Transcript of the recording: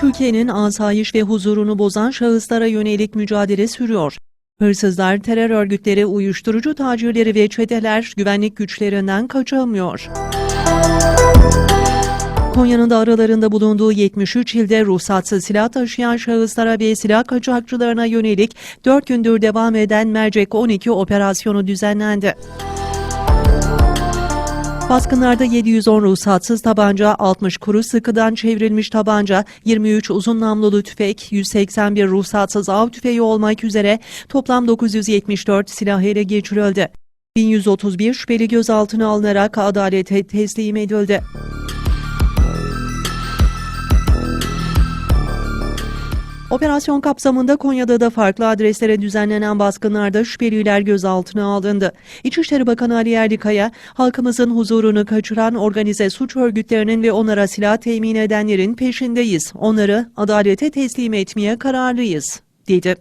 Türkiye'nin asayiş ve huzurunu bozan şahıslara yönelik mücadele sürüyor. Hırsızlar, terör örgütleri, uyuşturucu tacirleri ve çeteler güvenlik güçlerinden kaçamıyor. Konya'nın da aralarında bulunduğu 73 ilde ruhsatsız silah taşıyan şahıslara ve silah kaçakçılarına yönelik 4 gündür devam eden Mercek 12 operasyonu düzenlendi. Baskınlarda 710 ruhsatsız tabanca, 60 kuru sıkıdan çevrilmiş tabanca, 23 uzun namlulu tüfek, 181 ruhsatsız av tüfeği olmak üzere toplam 974 silah ele geçirildi. 1131 şüpheli gözaltına alınarak adalete teslim edildi. Operasyon kapsamında Konya'da da farklı adreslere düzenlenen baskınlarda şüpheliler gözaltına alındı. İçişleri Bakanı Ali Yerlikaya, halkımızın huzurunu kaçıran organize suç örgütlerinin ve onlara silah temin edenlerin peşindeyiz. Onları adalete teslim etmeye kararlıyız, dedi.